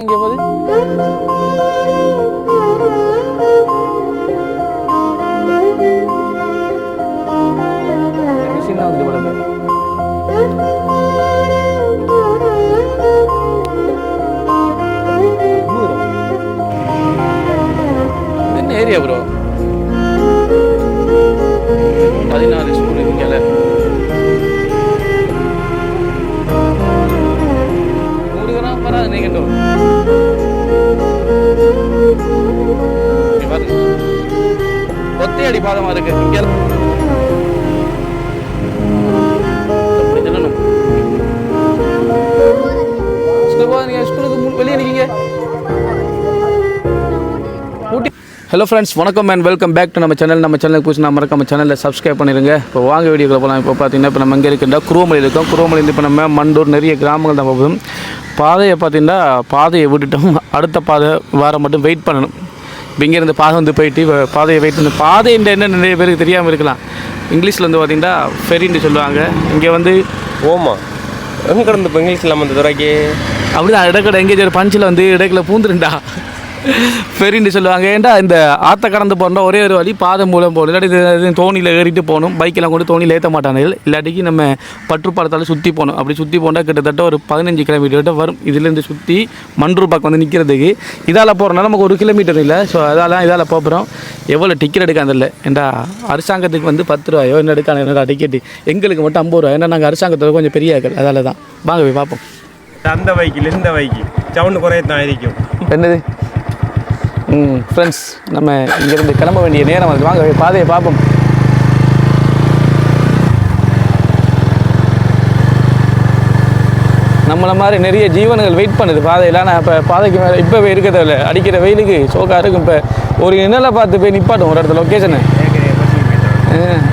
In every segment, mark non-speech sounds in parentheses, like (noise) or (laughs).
இங்கே வெளியே நிற்கீங்க ஹலோ ஃப்ரெண்ட்ஸ் வணக்கம் அண்ட் வெல்கம் பேக் டு நம்ம சேனல் நம்ம சேனலுக்கு புதுசு நம்ம மறக்காம சேனலில் சப்ஸ்கிரைப் பண்ணிடுங்க இப்போ வாங்க வீடியோக்குள்ள போகலாம் இப்போ பார்த்தீங்கன்னா இப்போ நம்ம இங்கே இருக்கின்ற குருவமலை இருக்கோம். குருவமலையிருந்து இப்போ நம்ம மண்டூர் நிறைய கிராமங்கள் தான் போகும் பாதையை பார்த்தீங்கன்னா பாதையை விட்டுட்டோம். அடுத்த பாதை வாரம் மட்டும் வெயிட் பண்ணணும். இப்போ இங்கேருந்து பாதை வந்து போயிட்டு பாதையை வெயிட் பண்ணி பாதைன்ற என்ன நிறைய பேருக்கு தெரியாமல் இருக்கலாம். இங்கிலீஷில் வந்து பார்த்தீங்கன்னா ஃபெரின்னு சொல்லுவாங்க. இங்கே வந்து ஓமா. எங்க கிடந்து இப்போ இங்கிலீஷ் இல்லாமல் அந்த துறைக்கு? அப்படிதான் இடக்கடை எங்கேஜ் ஒரு பஞ்சில் வந்து இடத்துல பூந்துருண்டா? ஃபெரின்னு சொல்லுவாங்க. ஏன்டா இந்த ஆற்ற கடந்து போகிறோம் ஒரே ஒரு வழி பாதை மூலம் போகணும். இல்லாட்டி தோணியில் ஏறிட்டு போகணும். பைக்கெல்லாம் கொண்டு தோணியில் ஏற்ற மாட்டாங்க இல்லாட்டிக்கு நம்ம பற்றுப்பாலத்தால் சுற்றி போகணும். அப்படி சுற்றி போனால் கிட்டத்தட்ட ஒரு பதினஞ்சு கிலோமீட்டர் கிட்ட வரும். இதுலேருந்து சுற்றி மண்டூர் பக்கம் வந்து நிற்கிறதுக்கு இதால் போகிறோம்னா நமக்கு ஒரு கிலோமீட்டர் இல்லை. ஸோ அதால் இதால் போகிறோம் எவ்வளோ டிக்கெட் எடுக்காது இல்லை? ஏன்டா அரசாங்கத்துக்கு வந்து பத்து ரூபாயோ என்ன எடுக்கான என்னடா டிக்கெட்டு எங்களுக்கு மட்டும் ஐம்பது ரூபா ஏன்னா நாங்கள் அரசாங்கத்தில் கொஞ்சம் பெரிய ஆக்கள் அதால தான் வாங்க போய் பார்ப்போம். அந்த வைக்கில் இந்த வைக்கு சவுண்டு குறையத்தான் இருக்கும் என்னது? ஃப்ரெண்ட்ஸ் நம்ம இங்கேருந்து கிளம்ப வேண்டிய நேரம் வந்து வாங்க பாதையை பார்ப்போம். நம்மளை மாதிரி நிறைய ஜீவன்கள் வெயிட் பண்ணுது பாதையில். நான் இப்போ பாதைக்கு மேலே இப்போவே இருக்கிறதில்ல அடிக்கிற வெயிலுக்கு சோக்கா இருக்கும். இப்போ ஒரு நிழலை பார்த்து போய் நிப்பாட்டும் ஒரு இடத்துல லொக்கேஷனு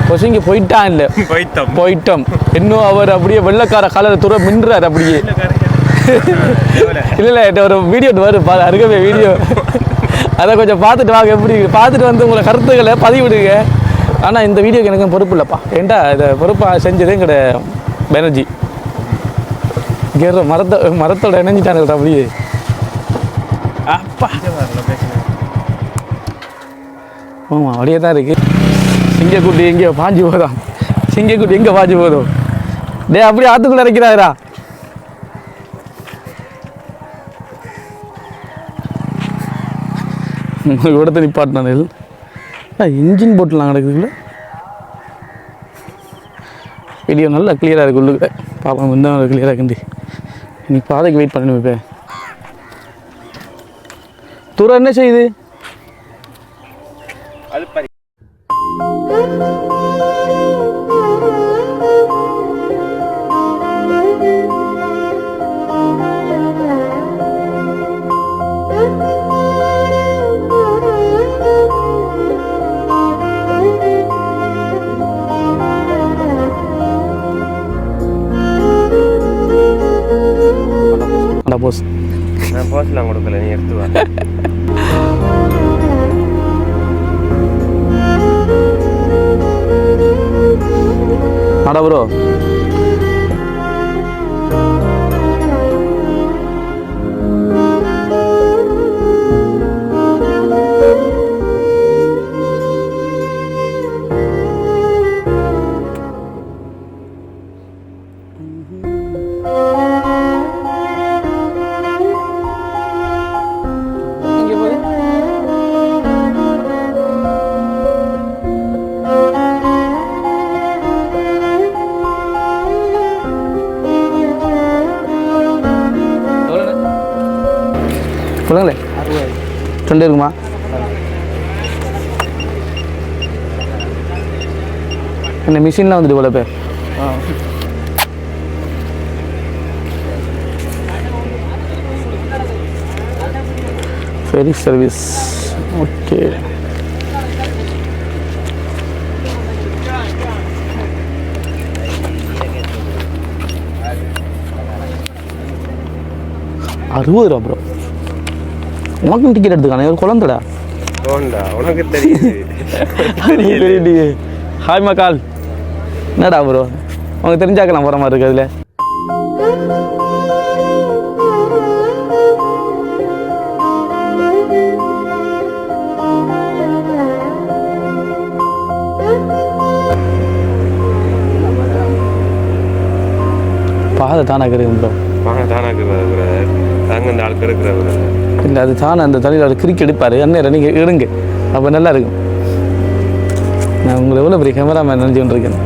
கொசிங்க போயிட்டான் இல்லை. போய்த்தம் போயிட்டோம். இன்னும் அவர் அப்படியே வெள்ளைக்கார கலர் துற மின்றார் அப்படியே. இல்லை இல்லை ஒரு வீடியோ வரும். பா அருகவே வீடியோ (laughs) அதை கொஞ்சம் பார்த்துட்டு வாங்க எப்படி பார்த்துட்டு வந்து உங்களை கருத்துக்களை பதிவிடுங்க. ஆனால் இந்த வீடியோக்கு எனக்கும் பொறுப்பு இல்லைப்பா. ஏன்டா இதை பொறுப்பாக செஞ்சதே எங்கட பெனர்ஜி? இங்கே மரத்தை மரத்தோட இணைஞ்சிட்டாங்க அப்படியே அப்பா. ஆமாம் அப்படியே தான் இருக்குது சிங்கக்குட்டி எங்கேயோ பாஞ்சு போதும் சிங்கக்குட்டி எங்கே பாஞ்சு போதும் டேய் அப்படியே ஆற்றுக்குள்ளே இறக்கிறாரா இடத்த நிப்பாட்டினது இன்ஜின் போட்டுலாம் கிடக்குதுல்ல? வீடியோ நல்லா கிளியராக இருக்குது உள்ளுக்கு. பாப்பா இந்த கிளியராக இருக்குண்டி நீ பாதைக்கு வெயிட் பண்ணணும் இப்போ. தூரம் என்ன செய்யுது? ரெண்டு இருக்குமா? என்ன மிஷின்லாம் வந்துட்டு போல பேர்? ஃபெரி சர்வீஸ் ஓகே அறுபது ரூபா ப்ரோ உனக்கும் டிக்கெட் எடுத்துக்கானே ஒரு குழந்தைடா. உனக்கு தெரியும் ஹாய் மக்கால் என்னடா ப்ரோ உனக்கு தெரிஞ்சாக்கலாம் போகிற மாதிரி இருக்கு அதில். பாதை தானாக இருக்குது ப்ரோ பாதை தானாக இருக்கிறது நாங்கள் இந்த ஆளுக்கு இருக்கிற இல்லை அது தானே அந்த தலையில் அவர் கிரிக்கி எடுப்பார். அந்நேரம் நீங்கள் எடுங்க அப்போ நல்லா இருக்கும். நான் உங்களை எவ்வளோ பெரிய கேமராமேன் நினச்சி கொண்டிருக்கேன்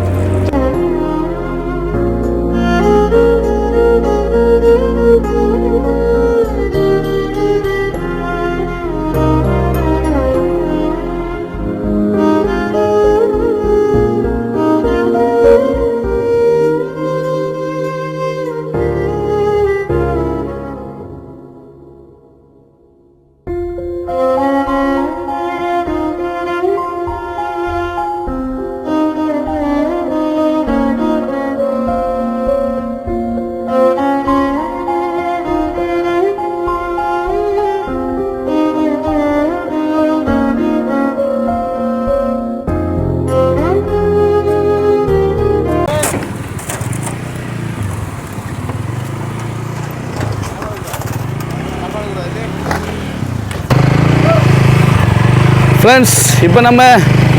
ஃப்ரெண்ட்ஸ் இப்போ நம்ம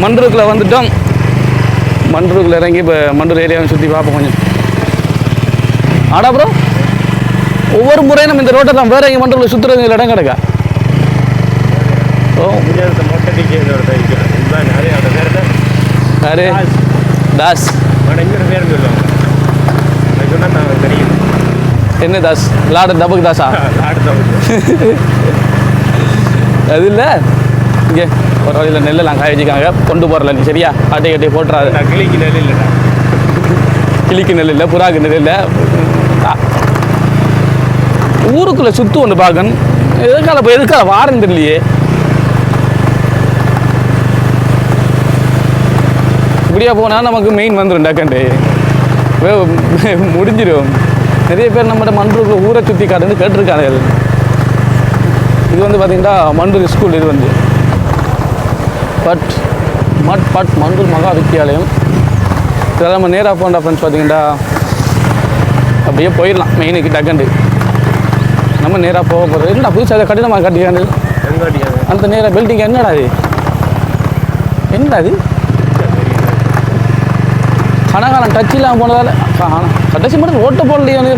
மண்டூருக்குள்ள வந்துட்டோம். மண்டூருக்குள்ள இறங்கி இப்போ மண்டூர் ஏரியாவை சுற்றி பார்ப்போம் கொஞ்சம். ஆடா ப்ரோ ஒவ்வொரு முறையும் நம்ம இந்த ரோட்டை தான் வேற எங்கே மண்டூரில் சுற்றுறது இடம் கிடக்கா? ஓ. யாரு? தாஸ். என்ன தாஸ்? லாட தபக் தாஸா? (laughs) அது இல்லை? இங்கே. ஒரு வழியில் நெல்லெல்லாம் காய வச்சுக்காங்க கொண்டு போகிறல நீ சரியா? ஆட்டை கட்டி போட்டுறாது நான் கிளிக்கு நெல் இல்லைடா. கிளிக்கு நெல் இல்லை புறாக்கு நெல் இல்லை. ஊருக்குள்ளே சுத்து ஒன்று பார்க்கணும். எதுக்கால இப்போ எதுக்கால வாரம் தெரியலையே. இப்படியா போனால் நமக்கு மெயின் வந்துடும் டக்கண்டு முடிஞ்சிடும் நிறைய பேர் நம்மகிட்ட மண்டூருக்குள்ள ஊரை சுற்றி காட்டுன்னு கேட்டிருக்காங்க. இது வந்து பார்த்தீங்கன்னா மண்டூர் ஸ்கூல் இது வந்து. பட் மட் பட் மண்டூர் மகா வித்தியாலயம் இதெல்லாம் நம்ம நேராக போண்டா ஃப்ரெண்ட்ஸ் பார்த்தீங்கன்னா அப்படியே போயிடலாம் மெயினுக்கு டக்கண்டு நம்ம நேராக போக போகிறது என்னடா புதுசாக அதை கட்டிடமாக கட்டிக்காண்டு அந்த நேராக பில்டிங் என்னடா அது என்னடா அது கனகாலம் டச் இல்லாமல் போனதால கடைசி மட்டும் ஓட்ட போடலையே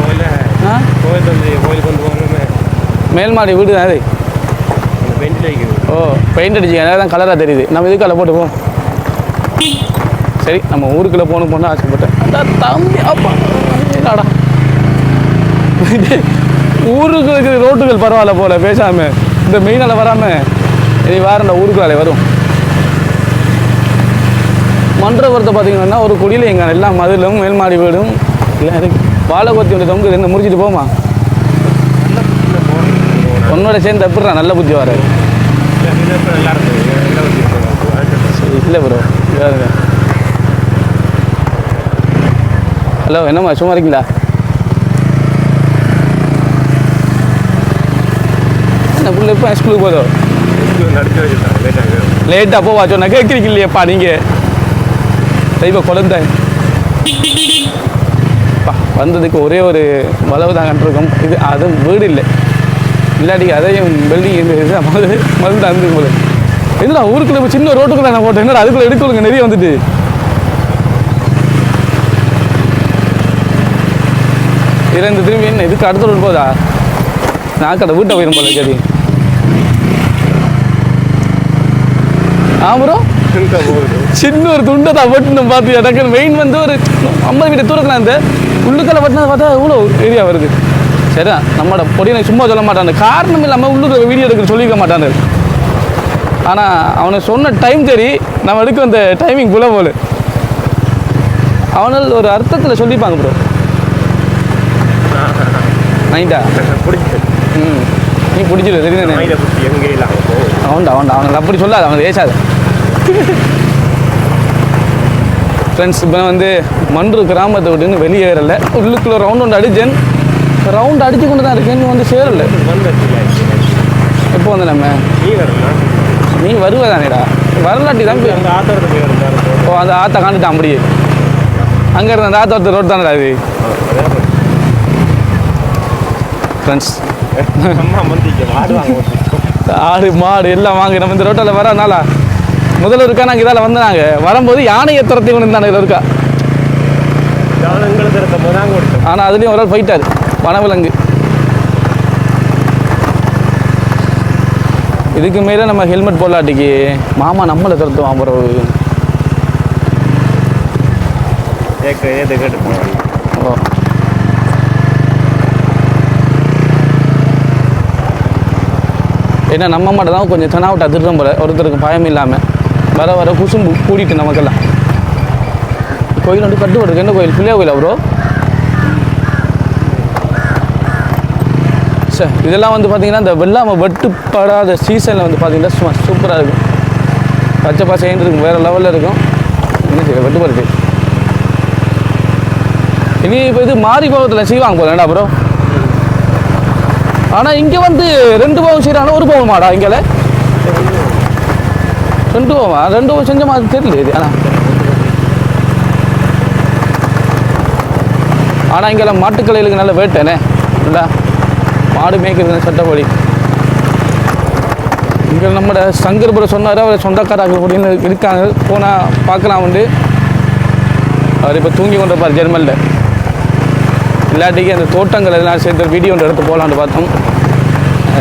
கோயில கோயில் வந்து கோயிலுக்கு வந்து போகணுமே மேல் மாடி வீடு தான் அது ஓ பெயிண்ட் அடிச்சு தான் கலராக தெரியுது. நம்ம இதுக்கால போட்டு சரி நம்ம ஊருக்குள்ளே போகணும் போனால் ஆசைப்பட்டேன். அடா தம்பி அப்பா. என்னடா? ஊருக்கு இருக்கிற ரோட்டுகள் பரவாயில்ல போல பேசாம. இந்த மெயினால் வராமல் இது வேறண்டா ஊருக்குள்ளாலே வரும்? மன்றபுரத்தை பார்த்தீங்கன்னா ஒரு குடியில் எங்க எல்லாம் மதிலும் மேல்மாடி வீடும் எல்லாம் இருக்கு வாழை தொங்கு என்ன முடிச்சுட்டு போமா? உன்னோட சேர்ந்து எப்படிடா நல்ல புத்தி வராது நல்லா இல்லை ப்ரோ ஹலோ என்னம்மா சும்மா இருக்கீங்களா? என்ன பிள்ளை எப்போ ஸ்கூலுக்கு போதோ லேட்டாக போவா சொன்னா கேட்குறீங்க இல்லையாப்பா நீங்கள் தெய்வ குழந்தை. வந்ததுக்கு ஒரே ஒரு வளவு தான் கண்டிருக்கோம். இது அதுவும் வீடு இல்லை. இல்லாட்டி அதையும் பில்டிங் இது மருந்து மருந்து அந்த போது என்னடா ஊருக்குள்ள இப்போ சின்ன ரோட்டுக்குள்ள நான் போட்டேன். என்னடா அதுக்குள்ள எடுக்கலுங்க நிறைய வந்துட்டு. இருந்து திரும்பி என்ன இதுக்கு அடுத்த ரோடு போதா நான் கடை வீட்டை போயிடும் போல சரி ஆ சின்ன ஒரு துண்டை தான் வெட்டணும் பார்த்து எனக்கு மெயின் வந்து ஒரு ஐம்பது மீட்டர் தூரத்தில் இருந்து உள்ளுக்கல வெட்டினதை பார்த்தா எவ்வளோ ஏரியா வருது. சரிதான் நம்மளோட பொடியை சும்மா சொல்ல மாட்டாங்க காரணம் இல்லாமல் உள்ளூர் வீடியோ எடுக்க சொல்லிக்க மாட்டாங்க ஆனால் அவனுக்கு சொன்ன டைம் சரி நம்ம எடுக்க வந்த டைமிங் புல போல. அவனால் ஒரு அர்த்தத்தில் சொல்லிப்பாங்க ப்ரோ நைட்டா பிடிச்சி ம். நீ பிடிச்சிரு தெரியுது அவன்டா அவன்டா அவனுக்கு அப்படி சொல்லாத அவனுக்கு ஏசாத. ஃப்ரெண்ட்ஸ் இப்போ வந்து மன்று கிராமத்தை விட்டுன்னு வெளியேறல உள்ளுக்குள்ள ரவுண்ட் ஒன்று அடிச்சேன் ரவுண்ட் அடிச்சு கொண்டு தான் இருக்கேன் வந்து சேரல. எப்போ வந்து நம்ம? நீ வருவதானேடா வரலாட்டி தான் போய் அந்த ஆத்தரத்தை போய் இருந்தாரு ஓ அந்த ஆத்தா காண்டுட்டான் அப்படியே அங்கே இருந்த அந்த ஆத்தா ஒருத்தர் ரோட் தானடா அது ஃப்ரெண்ட்ஸ் ஆடு மாடு எல்லாம் வாங்க. நம்ம இந்த ரோட்டில் வரனால முதல்ல இருக்கா? நாங்கள் இதால் வந்து நாங்கள் வரும்போது யானையை துரத்தி கொண்டு இருந்தாங்க இதில் இருக்கா? ஆனால் அதுலேயும் ஒரு ஆள் போயிட்டார். வனவிலங்கு. இதுக்கு மேலே நம்ம ஹெல்மெட் போடலாட்டிக்கு. மாமா நம்மளை துரத்துவான் போவாங்க ஓ. ஏன்னா நம்ம மட்டும் தான் கொஞ்சம் தெனாவிட்டு அதிர்றோம் போல. ஒருத்தருக்கு பயம் இல்லாமல் வர வர குசும்பு கூடிட்டு நமக்கெல்லாம். கோயில் வந்து கட்டுப்படுறது என்ன கோயில்? பிள்ளையா கோயிலா ப்ரோ சார் இதெல்லாம் வந்து பார்த்தீங்கன்னா இந்த வெள்ளாமை வெட்டுப்படாத சீசனில் வந்து பார்த்தீங்கன்னா சும்மா சூப்பராக இருக்கும். பச்சை பசைன்னு இருக்கும் வேறு லெவலில் இருக்கும். என்ன செய்ய வெட்டுப்படுது இனி இப்போ இது மாறி பாவத்தில் செய்வாங்க போல என்ன ப்ரோ ஆனால் இங்கே வந்து ரெண்டு பாவம் செய்கிறாங்க ஒரு பாவம் மாடா இங்கே ரெண்டு பவுமா ரெண்டு பாவம் செஞ்ச மாதிரி தெரியல இது ஆனால் ஆனால் இங்கெல்லாம் மாட்டுக்கலைகளுக்கு நல்ல வேட்டேனே இல்லை மாடு மேய்க்கிறது சட்டப்படி இங்கே நம்மட சங்கர்புரம் சொன்னார் அவர் சொந்தக்காராக்கள் அப்படின்னு இருக்காங்க. போனால் பார்க்கலாம் உண்டு அவர் இப்போ தூங்கி கொண்டிருப்பார் ஜெர்மனில் இல்லாட்டிக்கு அந்த தோட்டங்கள் எல்லாம் சேர்த்து வீடியோ ஒன்று எடுத்து போகலான்னு பார்த்தோம்.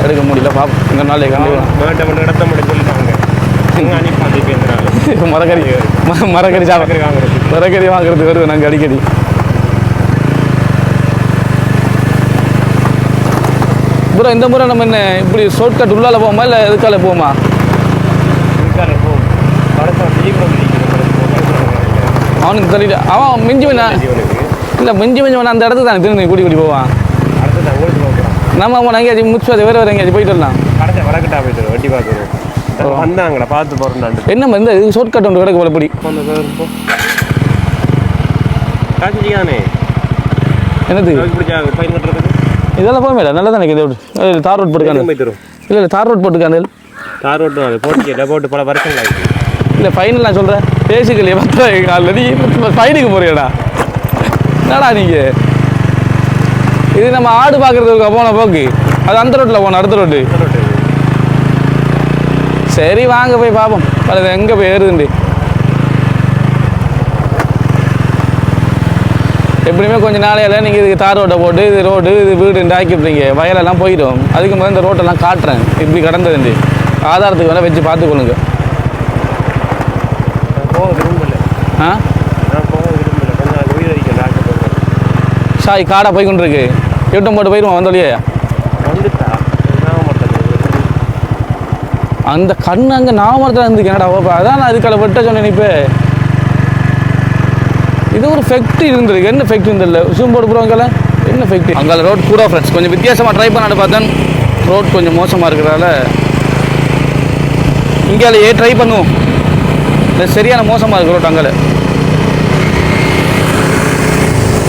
எடுக்க முடியல பாப்போம். இந்த நாளைக்கு கண்டிப்பாக அனுப்பி பேசுகிறாங்க மரக்கறி மரக்கறி சாப்பிட வாங்குறது. மரக்கறி வாங்குறது வருது நாங்கள் அடிக்கடி. ப்ரோ இந்த முறை நம்ம என்ன இப்படி ஷார்ட்கட் உள்ளால போவோமா இல்லை எதுக்கால போவோமா? அவனுக்கு தெரியல. அவன் மிஞ்சி வேணா? இல்லை மிஞ்சி மிஞ்சி வேணா அந்த இடத்துக்கு தானே திரும்பி கூடி கூடி போவான். போகிறான் நம்ம அவன் எங்கேயாச்சும் முடிச்சு அது வேறு வேறு எங்கேயாச்சும் போயிட்டு வரலாம். கடைசி வடக்கட்டா போயிட்டு வரும், வண்டி பார்க்கணும் வந்தாங்கடா பார்த்து போகிறோம்டாண்டு என்ன இந்த இது ஷார்ட்கட் ஒன்று கிடக்கு போல இப்படி. அந்த பேர் போ. காசு என்னது? பிடிச்சா ஃபைன் கட்டுறதுக்கு இதெல்லாம் போக மேடம். நல்லா தானே இது தார் ரோட் தரும் இல்லை இல்லை தார் ரோட் கார் ஓட்டும் அது போட்டு போட்டு பல வருஷங்கள் ஆகிடுச்சு இல்லை ஃபைனல் நான் சொல்கிறேன் பேசிக்கலையே பத்து காலில். நீ ஃபைனுக்கு போறியடா. என்னடா நீங்கள் இது நம்ம ஆடு பார்க்குறதுக்கு போன போக்கு. அது அந்த ரோட்டில் போனோம் அடுத்த ரோட்டு சரி வாங்க போய் பார்ப்போம் அது எங்கே போய் ஏறுதுண்டு எப்படியுமே கொஞ்ச நாளையில நீங்கள் இதுக்கு தார் ரோட்டை போட்டு இது ரோடு இது வீடு ஆக்கிவிட்றீங்க வயலெல்லாம் போயிடும். அதுக்கு முதல்ல இந்த ரோட்டெல்லாம் காட்டுறேன். இப்படி கடந்ததுண்டு ஆதாரத்துக்கு வேணால் வச்சு பார்த்துக்கொள்ளுங்க நான் ஆ? போக சாய் காடா போய் கொண்டு இருக்கு. எட்டும் போட்டு போயிடுவோம் வந்தோலியே அந்த கண் அங்கே நாமரத்தில் இருந்துக்கு என்னடா அதான் நான் அதுக்கால விட்ட சொன்னேன் இப்போ. இது ஒரு ஃபெக்ட் இருந்திருக்கு என்ன ஃபெக்ட் இருந்தில்ல ஜூம் போட்டு போகிறவங்கள என்ன ஃபெக்ட் அங்கே ரோட் கூட ஃப்ரெண்ட்ஸ் கொஞ்சம் வித்தியாசமாக ட்ரை பண்ணான்னு பார்த்தேன். ரோட் கொஞ்சம் மோசமாக இருக்கிறதால. இங்கே ஏ ட்ரை பண்ணுவோம். இல்லை சரியான மோசமாக இருக்கு ரோட் அங்கே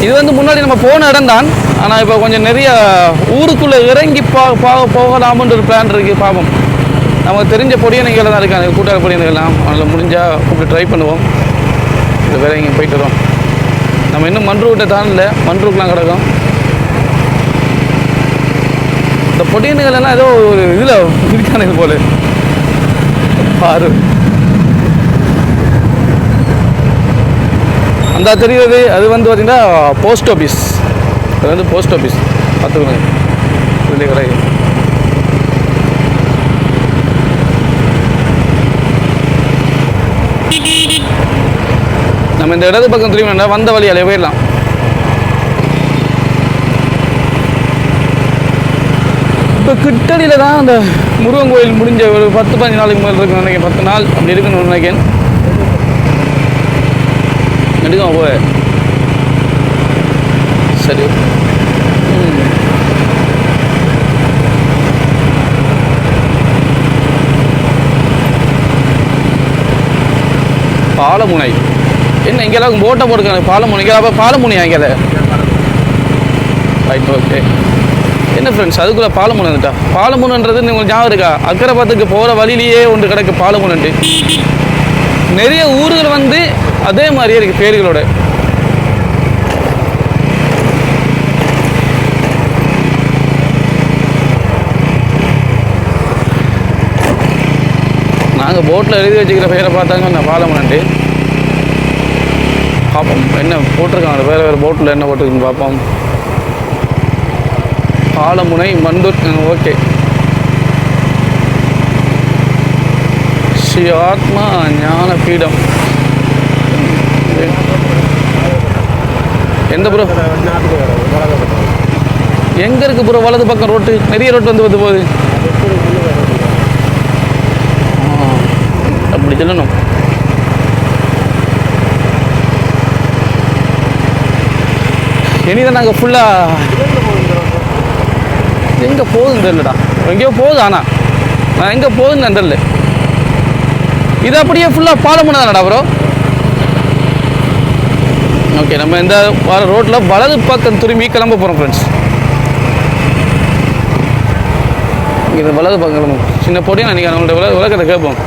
இது வந்து முன்னாடி நம்ம போன இடம் தான். ஆனால் இப்போ கொஞ்சம் நிறைய ஊருக்குள்ளே இறங்கி பா பா போகலாம்னு ஒரு பிளான் இருக்குது பாவம். நமக்கு தெரிஞ்ச பொடியணைகள் தான் இருக்காங்க. கூட்டாளி பொடியணைகள்லாம் அதில் முடிஞ்சால் கூப்பிட்டு ட்ரை பண்ணுவோம். இது வேற இங்கே போயிட்டு வரோம் நம்ம இன்னும் மண் ரூட்டை தாண்டல மண் ரூட்லாம் கிடக்கும். இந்த பொடியனைகள் எல்லாம் ஏதோ ஒரு இதில் இருக்கானுங்க போல. பாரு. அந்த தெரியுது அது வந்து பார்த்தீங்கன்னா போஸ்ட் ஆஃபீஸ் அது வந்து போஸ்ட் ஆஃபீஸ் பார்த்துக்கோங்க. நம்ம இந்த இடது பக்கம் திரும்பி வந்த வழியாலே போயிடலாம். இப்போ கிட்டடியில் தான் அந்த முருகன் கோயில் முடிஞ்ச ஒரு பத்து பதினஞ்சு நாளுக்கு மேலே இருக்குன்னு நினைக்கிறேன். பத்து நாள் அப்படி இருக்குன்னு நினைக்கிறேன். எடுக்கும் போய் சரி. பாலமுனை. என்ன இங்கெல்லாம் போட்டை போட்டுக்காங்க. பாலமுனி இங்கே அப்போ பாலமுனையா இங்கே ரைட் ஓகே என்ன ஃப்ரெண்ட்ஸ் அதுக்குள்ளே பாலமுனை வந்துட்டா? பாலமுனன்றது உங்களுக்கு ஞாபகம் இருக்கா? அக்கரைப்பத்துக்கு போகிற வழியிலேயே ஒன்று கிடக்கு பாலமுனன்ட்டு நிறைய ஊர்கள் வந்து அதே மாதிரியே இருக்குது பேர்களோட. நாங்கள் போட்டில் எழுதி வச்சுக்கிற பேரை பார்த்தாங்க நான் பாலமுனன்ட்டு பார்ப்போம் என்ன போட்டிருக்காங்க வேறு வேறு போட்டில் என்ன போட்டிருக்குன்னு பார்ப்போம் ஆலமுனை மந்தூர் ஓகே ஸ்ரீ ஆத்மா ஞான பீடம் எந்த ப்ரோ எங்கே இருக்குது ப்ரோ வலது பக்கம் ரோட்டு நிறைய ரோட்டு வந்து வந்து போகுது. அப்படி சொல்லணும். இனிதான் நாங்கள் ஃபுல்லாக எங்கே போகுதுன்னு தெரியலடா. எங்கேயோ போகுது ஆனால் நான் எங்கே போகுதுன்னு தெரியல. இது அப்படியே ஃபுல்லாக பாலம் பண்ணதானடா ப்ரோ ஓகே நம்ம இந்த வர ரோட்டில் வலது பக்கம் திரும்பி கிளம்ப போகிறோம் ஃப்ரெண்ட்ஸ் இது வலது பக்கம் கிளம்பும் சின்ன போட்டி நான் நீங்கள் அவங்கள்ட்ட விளக்கத்தை கேட்போம்.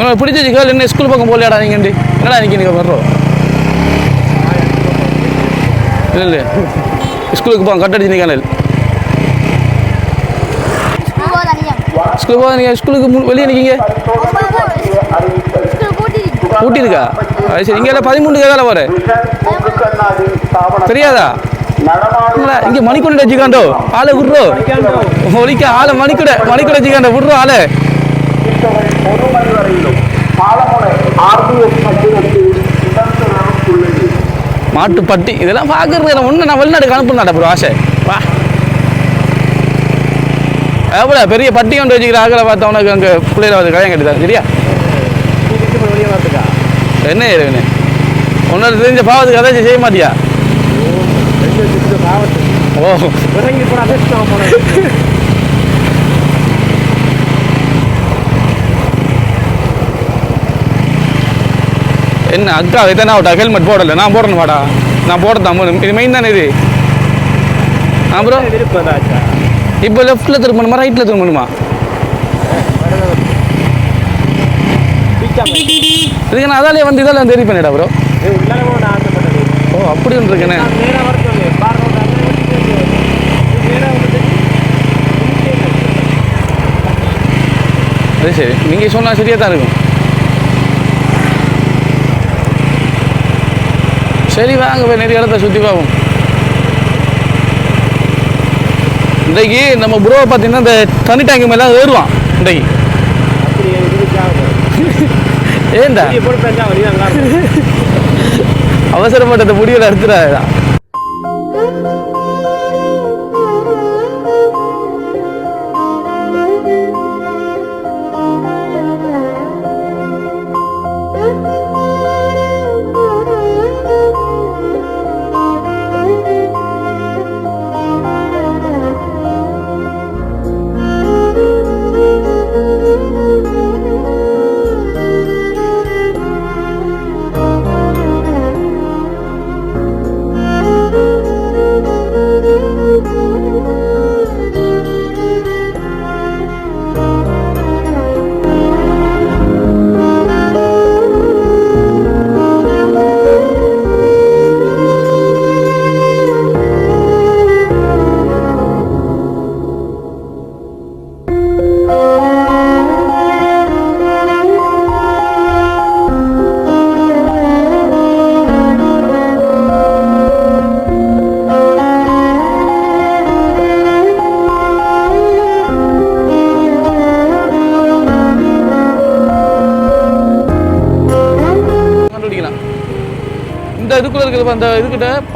உங்களை பிடிச்ச கேள் என்ன ஸ்கூல் பக்கம் போகலையாடா நீங்கள் என்னடா இன்னைக்கு நீங்கள் வர்றோம்? இல்லை இல்லை. ஸ்கூலுக்கு போங்க கட் அடிச்சு நிற்கானல் ஸ்கூல் ஸ்கூலுக்கு போக நீங்கள் ஸ்கூலுக்கு வெளியே நிற்கிங்க ஊட்டி இருக்கா அது சரி இங்கே பதிமூணு கேதால போகிற தெரியாதா? இங்கே மணிக்கூட வச்சுக்காண்டோ? ஆளை விட்றோ? ஒலிக்க ஆளை மணிக்கூட மணிக்கூட வச்சுக்காண்டோ விட்றோ ஆளை? மாட்டுப்பட்டி இதெல்லாம் பார்க்கறது ஒன்று நான் வெளிநாட்டுக்கு அனுப்புனாடா ப்ரோ ஆசை வா. எவ்வளோ பெரிய பட்டி கொண்டு வச்சுக்கிற ஆக்களை பார்த்தா உனக்கு அங்கே பிள்ளைகளை வந்து கல்யாணம் கட்டுதா சரியா? என்ன இருக்கு உன்னோட தெரிஞ்ச பாவத்துக்கு அதை செய்ய மாட்டியா? ஓ என்ன அக்கா எத்தனை ஆகட்டா ஹெல்மெட் போடல. நான் போடணும் வாடா. நான் போடத்தான் இது மெயின் தானே இது? அப்புறம் இப்போ லெஃப்ட்டில் திரும்பணுமா ரைட்டில் திரும்பணுமா? இதுக்கு நான் அதாலே வந்து இதெல்லாம் தெரிய பண்ணிடா ப்ரோ ஓ அப்படி ஒன்று இருக்கேனே அது சரி. நீங்கள் சொன்னால் சரியாக தான் இருக்கும். சரி வாங்க போய் நிறைய இடத்த சுற்றி பார்ப்போம். இன்றைக்கு நம்ம ப்ரோ பார்த்தீங்கன்னா இந்த தண்ணி டேங்க் மேலே ஏறுவான் இன்றைக்கு. (laughs) ஏண்டா? அவசரப்பட்டத முடிவில் எடுத்துறாதான்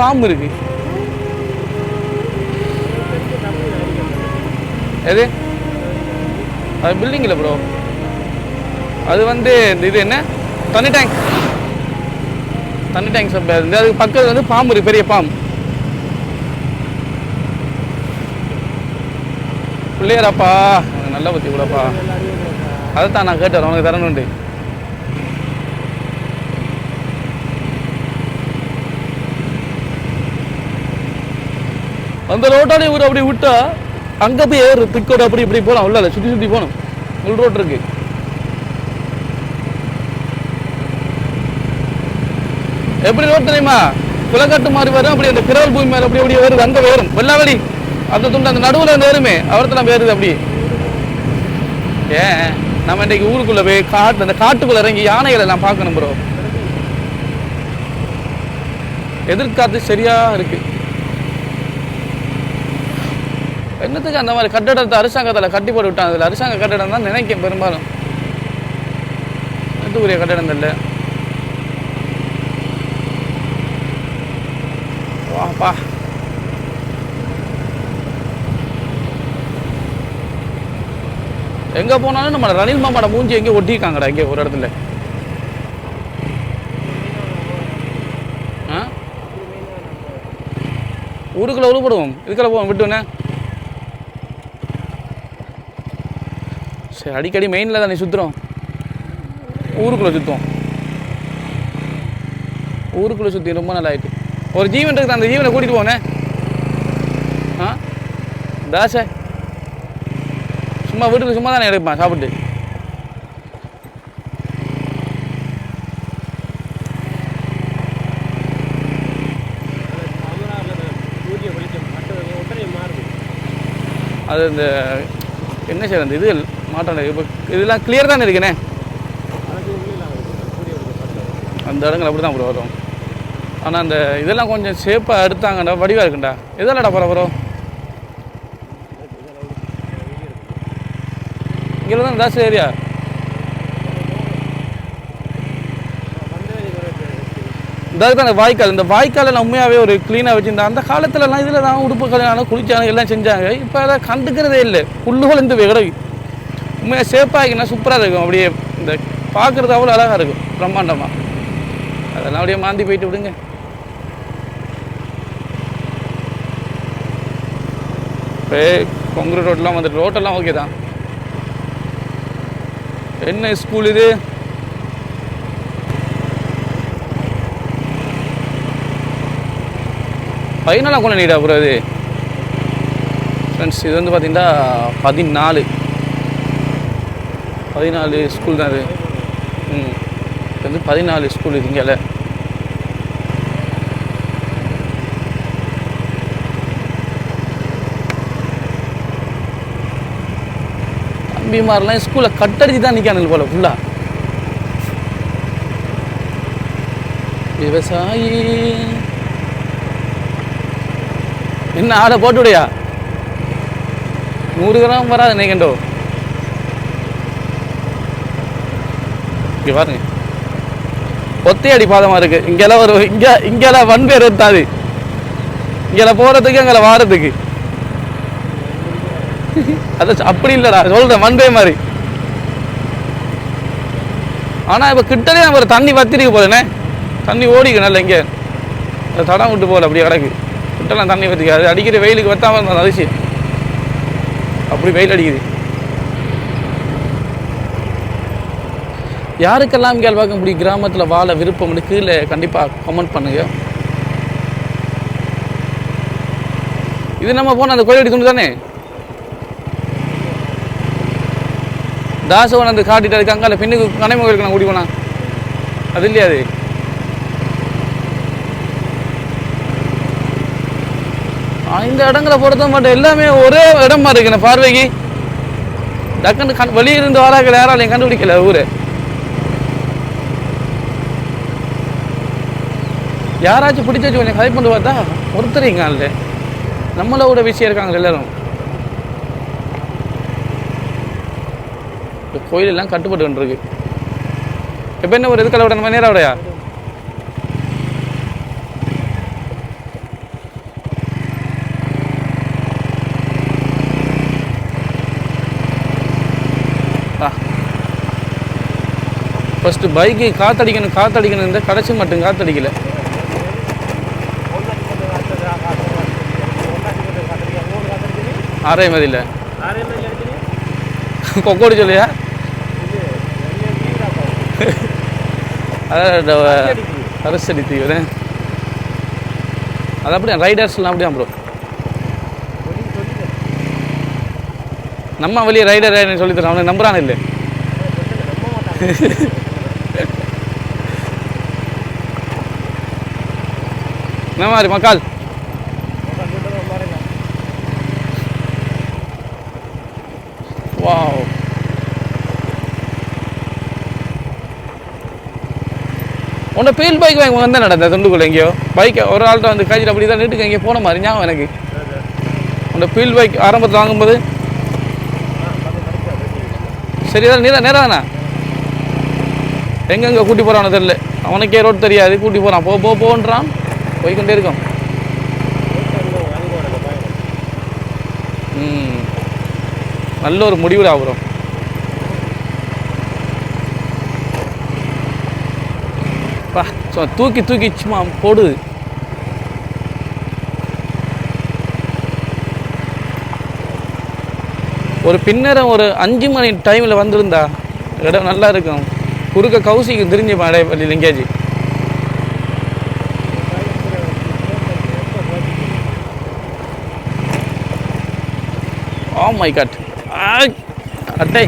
பாம்பு இருக்கு. எது? அது பில்டிங் இல்லை ப்ரோ அது வந்து இந்த இது என்ன? தண்ணி டேங்க் தண்ணி டேங்க் சப் இந்த அதுக்கு பக்கத்தில் வந்து பாம்பு இருக்கு பெரிய பாம்பு. பிள்ளையாராப்பா. நல்லா பத்தி கூடப்பா. அதைத்தான் நான் கேட்டேன் உனக்கு தரணுண்டு அந்த ரோட்டாலே இவர் அப்படி விட்டா அங்கே போய் ஏறு திக்கோடு அப்படி இப்படி போகலாம் உள்ள சுற்றி சுற்றி போகணும். உள் ரோட் இருக்கு. எப்படி ரோட் தெரியுமா? குலக்காட்டு மாதிரி வரும் அப்படி அந்த கிரவல் பூமி மேலே அப்படி அப்படியே வருது அங்கே வரும் வெள்ளாவளி அந்த துண்டு அந்த நடுவுல அந்த ஏறுமே அவர்த்த நம்ம ஏறுது அப்படி. ஏன்? நம்ம இன்றைக்கு ஊருக்குள்ளே போய் காட்டு அந்த காட்டுக்குள்ளே இறங்கி யானைகளை எல்லாம் பார்க்கணும் ப்ரோ எதிர்காத்து சரியா இருக்கு. என்னத்துக்கு அந்த மாதிரி கட்டடத்தை அரசாங்கத்தில் கட்டி போட்டு விட்டாங்க அதில் அரசாங்க கட்டடம் தான் நினைக்கும் பெரும்பாலும். எதுக்குரிய கட்டடம் இல்லை வாப்பா. எங்கே போனாலும் நம்ம ரணில் மாமாட மூஞ்சி எங்கே ஒட்டியிருக்காங்கடா இங்கே ஒரு இடத்துல. ஆ? ஊருக்குள்ள உருப்படுவோம் இதுக்குள்ள போவோம் விட்டுனே சரி அடிக்கடி மெயினில் தானே சுற்றுறோம் ஊருக்குள்ளே சுற்றுவோம் ஊருக்குள்ளே சுற்றி ரொம்ப நல்லா ஆயிட்டு ஒரு ஜீவன் இருக்குது அந்த ஜீவனை கூட்டிகிட்டு போனேன் ஆ? தாசை சும்மா வீட்டுக்கு சும்மா தானே எடுப்பான் சாப்பிட்டு. அது இந்த என்ன செய்யறது அந்த இது மாற்றம் இப்போ இதெல்லாம் கிளியர் தானே இருக்குண்ணே அந்த இடங்கள் அப்படி தான் ப்ரோ வரும். ஆனால் அந்த இதெல்லாம் கொஞ்சம் சேஃபாக எடுத்தாங்கடா வடிவாக இருக்குண்டா. இதெல்லாம்டா போகிற ப்ரோ இங்கே தான் தாஸ் ஏரியா இந்த தான் அந்த வாய்க்கால் இந்த வாய்க்காலில் உண்மையாகவே ஒரு க்ளீனாக வச்சுருந்தா அந்த காலத்துலலாம் இதில் தான் உடுப்பு கல்யாணம் குளிச்சாங்க எல்லாம் செஞ்சாங்க. இப்போ அதை கண்டுக்கிறதே இல்லை. புல்லுகள் இந்த கிடக்கு உண்மையாக சேஃபாகினா சூப்பராக இருக்கும். அப்படியே இந்த பார்க்குறது அவ்வளோ அழகாக இருக்கும். பிரம்மாண்டமாக அதெல்லாம் அப்படியே மாந்தி போயிட்டு விடுங்க. இப்போ கொங்குரு ரோட்லாம் வந்துட்டு ரோட்டெல்லாம் ஓகே தான். என்ன ஸ்கூல் இது? பதினாலாம் கொண்டு நீடா ப்ரோ ஃப்ரெண்ட்ஸ் இது வந்து பார்த்தீங்கன்னா பதினாலு. பதினாலு ஸ்கூல் தான் அது. ம். இது வந்து பதினாலு ஸ்கூல் இது இங்கே தம்பிமாரெலாம் ஸ்கூலில் கட்டடிச்சு தான் நிற்கானுங்க போல் ஃபுல்லாக விவசாயி. என்ன ஆடை போட்டு விடையா நூறு கிராம் வராது நினைக்கண்டோ இங்கே பாருங்க. ஒத்தையடி பாதமாக இருக்கு. இங்கெல்லாம் ஒரு இங்கே இங்கெல்லாம் வன் பேர் இருந்தாது இங்கெல்லாம் போகிறதுக்கு அங்கே வாரத்துக்கு அது அப்படி இல்லைடா. சொல்கிறேன் மண்டே மாதிரி. ஆனால் இப்போ கிட்டலே நம்ம ஒரு தண்ணி வத்திருக்கு போகிறேனே தண்ணி ஓடிக்கணும்ல நல்ல இங்கே. அது தடம் விட்டு போகல அப்படியே கிடக்கு. கிட்டலாம் தண்ணி வத்திக்கு அடிக்கிற வெயிலுக்கு வத்தாமல் இருந்தது அதிசயம் அப்படி வெயில் அடிக்குது. யாருக்கெல்லாம் கேள்வாக்க பார்க்க முடியும் கிராமத்தில் வாழ விருப்பம் கீழே கண்டிப்பாக கமெண்ட் பண்ணுங்க. இது நம்ம போன அந்த கோயில் துண்டு தானே? தாசவன் அந்த காட்டிட்டு இருக்காங்க. அதில் பின்னுக்கு கோயிலுக்கு நான் கூட்டி போனா. அது இல்லையா அது? இந்த இடங்களை பொறுத்த மட்டும். எல்லாமே ஒரே இடமா இருக்கு. பார்வைக்கு. டக்குன்னு கண் வெளியே இருந்து வராங்க யாராலையும் கண்டுபிடிக்கல ஊரு. யாராச்சும் பிடிச்சி வச்சு கொஞ்சம் கதை பண்ணி பார்த்தா ஒருத்தர் இங்க இல்லை நம்மளோட விஷயம் இருக்காங்க எல்லாரும். இப்போ கோயிலெல்லாம் கட்டுப்பட்டு வந்துருக்கு இப்போ என்ன ஒரு இதுக்கல விட நம்ம நேரம் விடையா ஃபஸ்ட்டு பைக்கு காற்றடிக்கணும் காற்றடிக்கணும் இந்த கடைசி மட்டும் காற்றடிக்கலை ஆறே மதியில். கொக்கோடு சொல்லியா? அதான் அரசடி தீவிர அது அப்படியே? ரைடர்ஸ்லாம் அப்படியா ப்ரோ நம்ம வெளியே ரைடர் ரைடர்னு சொல்லி தரோம் அவனை நம்புறான் இல்லை என்ன மாதிரி மக்கள்? உன்னை ஃபீல் பைக் வாங்கி வந்து நடந்த துண்டுக்குள்ள எங்கேயோ? பைக்கை ஒரு ஆள்கிட்ட வந்து கையில் அப்படி தான் நீட்டுக்கு எங்கேயோ போன மாதிரி ஞாபகம் எனக்கு. உன்னை ஃபீல் பைக் ஆரம்பத்தில் வாங்கும்போது சரி தான் நேரா நேரா தானே? எங்கெங்கே கூட்டி போகிறானோ தெரில அவனுக்கே ரோட் தெரியாது கூட்டி போகிறான் போ போ போன்றான். போய்க்கொண்டே இருக்கும். நல்ல ஒரு முடிவுடா ப்ரோ. ஸோ தூக்கி தூக்கி சும்மா போடுது. ஒரு பின்னரம் ஒரு அஞ்சு மணி டைமில் வந்திருந்தா இடம் நல்லா இருக்கும். குறுக்க கவுசிக்கு தெரிஞ்சு பள்ளி linkage. Oh ah my god அட்டை.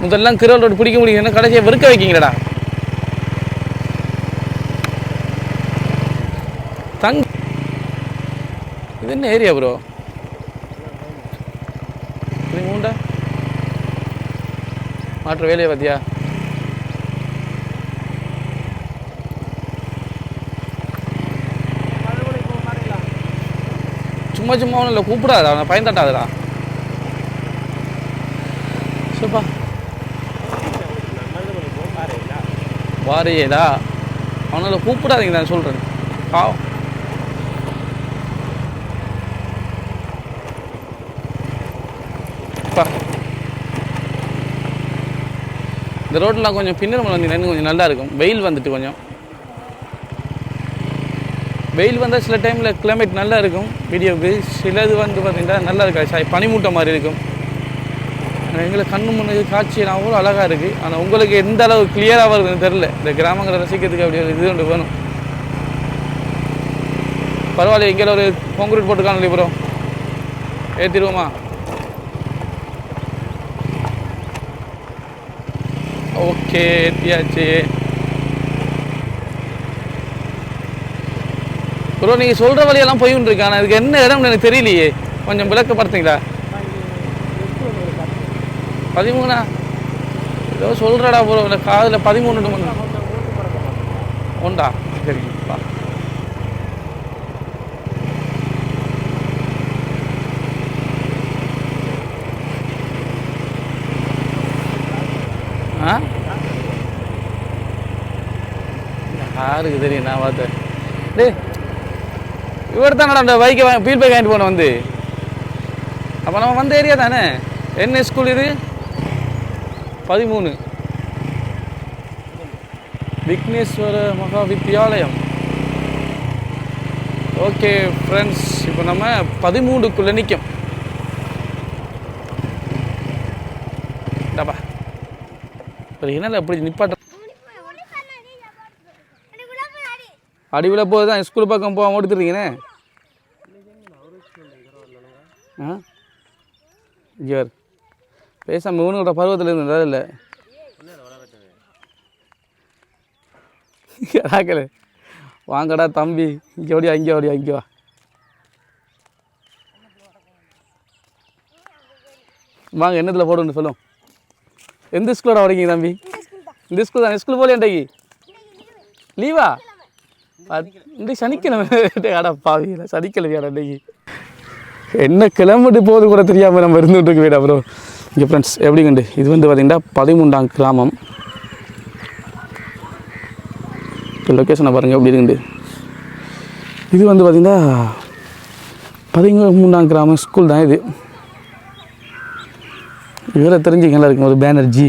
முதல்லாம் கிரோல் ரோடு பிடிக்க முடியும் என்ன கடைசியை வெறுக்க வைக்கிங்களடா. இது என்ன ஏரியா ப்ரோ இது மூண்டா? மாற்று வேலையை பார்த்தியா? சும்மா சும்மா ஒன்றும் இல்லை கூப்பிடாதா அவனை பயன் தட்டாதடா. சரிப்பா வாரியேடா. அவனால் கூப்பிடாதீங்க நான் சொல்கிறேன் பாவம். அப்பா. இந்த ரோட்லாம் கொஞ்சம் பின்னர் வந்தீங்கன்னா வந்து கொஞ்சம் நல்லா இருக்கும். வெயில் வந்துட்டு கொஞ்சம். வெயில் வந்தால் சில டைமில் கிளைமேட் நல்லா இருக்கும். வீடியோவுக்கு. சிலது வந்து பார்த்தீங்கன்னா நல்லா இருக்காது. சாய் பனிமூட்டம் மாதிரி இருக்கும். எங்களை கண்ணு முன்னுக்கு காட்சி அவ்வளோ அழகாக இருக்குது ஆனால் உங்களுக்கு எந்த அளவு கிளியராக வருதுன்னு தெரில இந்த கிராமங்களை ரசிக்கிறதுக்கு அப்படி ஒரு இது ஒன்று வேணும். பரவாயில்ல இங்கே ஒரு கான்க்ரீட் போட்டுக்கான்னு ப்ரோ ஏற்றிடுவோமா ஓகே ஏற்றியாச்சு ப்ரோ நீங்கள் சொல்கிற வழியெல்லாம் போயின்னு இருக்கு ஆனால் அதுக்கு என்ன இடம்னு எனக்கு தெரியலையே. கொஞ்சம் விளக்கப்படுத்துங்களா பதிமூணா? ஏதோ சொல்கிறடா ப்ரோ இந்த காதில் பதிமூணு உண்டா சரிப்பா ஆ யாருக்கு தெரியும் நான் பார்த்தேன் டே இவர் தானடா அந்த பைக்கை வாங்கி ஃபீல் பைக் வாங்கிட்டு போன வந்து. அப்போ நம்ம வந்த ஏரியா தானே? என்ன ஸ்கூல் இது? பதிமூணு. விக்னேஸ்வர மகா வித்யாலயம் ஓகே ஃப்ரெண்ட்ஸ் இப்போ நம்ம பதிமூணுக்குள்ளே நிற்கும் டப்பா ஒரு என்னல எப்படி நிப்பாட்ட அடிவில் போது தான் ஸ்கூல் பக்கம் போக ஓடுத்துறீங்கண்ணே ஆ? ஜிவர் பேசாம இவனுங்களோட பருவத்தில் இருந்ததா இல்லை? ராக்கல வாங்கடா தம்பி. இங்கே ஓடியா இங்கே ஓடியா இங்கே வா. வாங்க என்னத்தில் போடுன்னு சொல்லும். எந்த ஸ்கூலோட வரீங்க தம்பி? இந்த ஸ்கூல் தான். ஸ்கூல் போகலையா இன்றைக்கு லீவா? இந்த சனிக்கிழமை. அடா பாவியில் சனிக்கிழமையாடா இன்னைக்கு என்ன கிளம்பிட்டு போகுது கூட தெரியாமல் நம்ம இருந்துகிட்டு இருக்க வீடா ப்ரோ இங்கே ஃப்ரெண்ட்ஸ் எப்படி கண்டு? இது வந்து பார்த்தீங்கன்னா பதிமூன்றாம் கிராமம். லொக்கேஷனை பாருங்கள் எப்படி இருக்குது இது வந்து பார்த்திங்கன்னா மூணாம் கிராமம் ஸ்கூல் தான் இது. இதில் தெரிஞ்சுக்கலாம் இருக்கும் ஒரு பேனர்ஜி